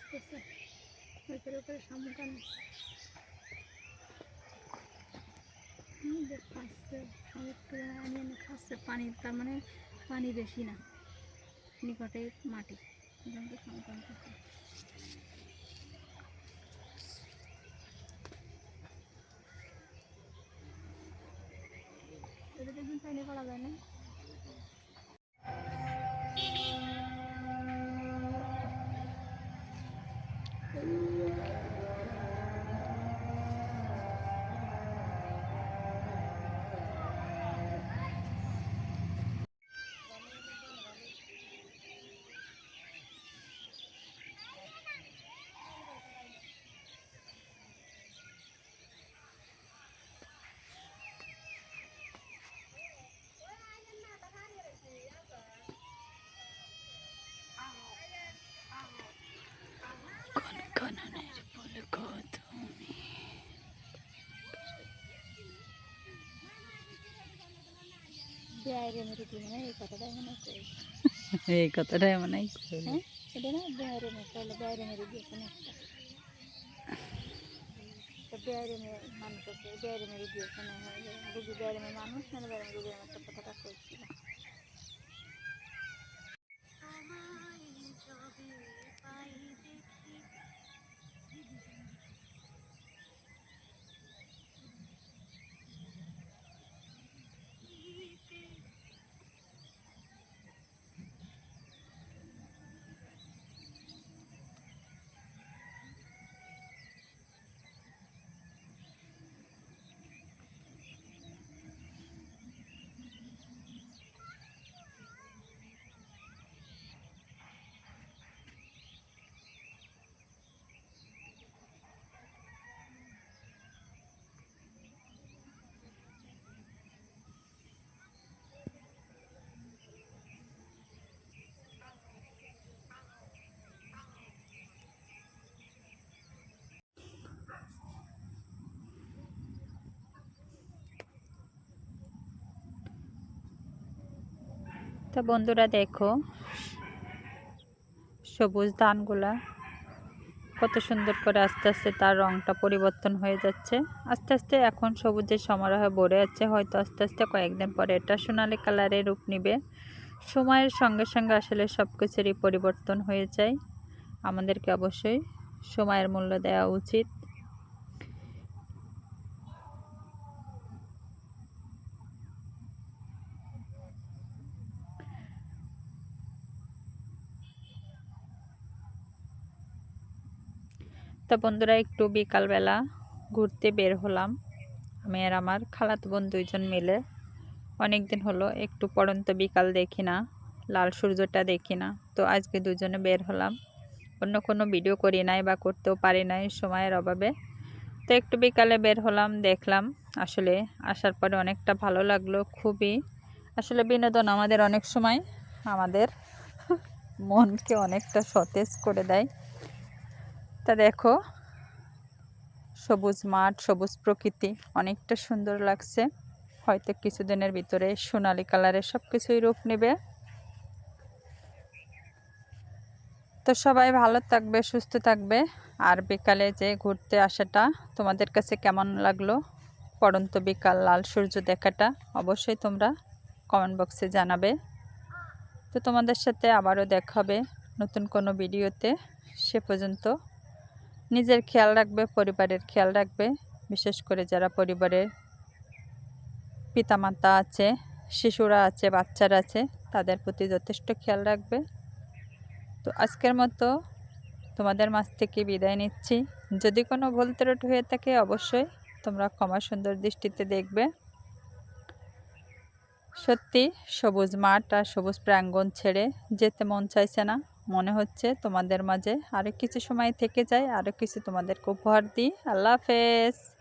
খুঁজতেছে উপরে উপরে শামুকান খাচ্ছে। আমি এনে খাচ্ছে পানি, তার মানে পানি বেশি না, নিকটে মাটি। খাচ্ছে। দেখুন পানি করা যায় না। তো বাইরে মেরে মানুষ আছে বাইরে মেরে দিয়েছে না রুগী বাইরে মেরে মানুষ না তো বন্ধুরা দেখো, সবুজ ধানগুলা কত সুন্দর করে আস্তে আস্তে তার রংটা পরিবর্তন হয়ে যাচ্ছে। আস্তে আস্তে এখন সবুজের সমারোহে ভরে যাচ্ছে, হয়তো আস্তে আস্তে কয়েকদিন পরে এটা সোনালি কালারের রূপ নিবে। সময়ের সঙ্গে সঙ্গে আসলে সব কিছুরই পরিবর্তন হয়ে যায়। আমাদেরকে অবশ্যই সময়ের মূল্য দেওয়া উচিত। তো বন্ধুরা, একটু বিকালবেলা ঘুরতে বের হলাম। আমি আর আমার খালাতো বোন দুইজন মিলে। অনেক দিন হলো, একটু পড়ন্ত বিকাল দেখি না, লাল সূর্যটা দেখি না। তো আজকে দুজনে বের হলাম। অন্য কোনো ভিডিও করি নাই বা করতেও পারি নাই সময়ের অভাবে। তো একটু বিকালে বের হলাম, দেখলাম। আসলে আসার পরে অনেকটা ভালো লাগল, খুবই। আসলে বিনোদন আমাদের অনেক সময় আমাদের মনকে অনেকটা সতেজ করে দেয়। তা দেখো, সবুজ মাঠ, সবুজ প্রকৃতি, অনেকটা সুন্দর লাগছে। হয়তো কিছুদিনের ভিতরে সোনালি কালারের সব কিছুই রূপ নেবে। তো সবাই ভালো থাকবে, সুস্থ থাকবে। আর বিকালে যে ঘুরতে আসাটা তোমাদের কাছে কেমন লাগল? পড়ন্ত বিকাল, লাল সূর্য দেখাটা অবশ্যই তোমরা কমেন্ট বক্সে জানাবে। তো তোমাদের সাথে আবারও দেখা হবে নতুন কোনো ভিডিওতে। সে পর্যন্ত নিজের খেয়াল রাখবে, পরিবারের খেয়াল রাখবে। বিশেষ করে যারা পরিবারের পিতামাতা আছে, শিশুরা আছে, বাচ্চারা আছে, তাদের প্রতি যথেষ্ট খেয়াল রাখবে। তো আজকের মতো তোমাদের মাছ থেকে বিদায় নিচ্ছি। যদি কোনো ভুল ত্রুটি হয়ে থাকে অবশ্যই তোমরা ক্ষমা সুন্দর দৃষ্টিতে দেখবে। সত্যি সবুজ মাঠ আর সবুজ প্রাঙ্গণ ছেড়ে যেতে মন চাইছে না। মনে হচ্ছে তোমাদের মাঝে আরও কিছু সময় থেকে যায় আরও কিছু তোমাদেরকে উপহার দিই। আল্লাহ হাফেজ।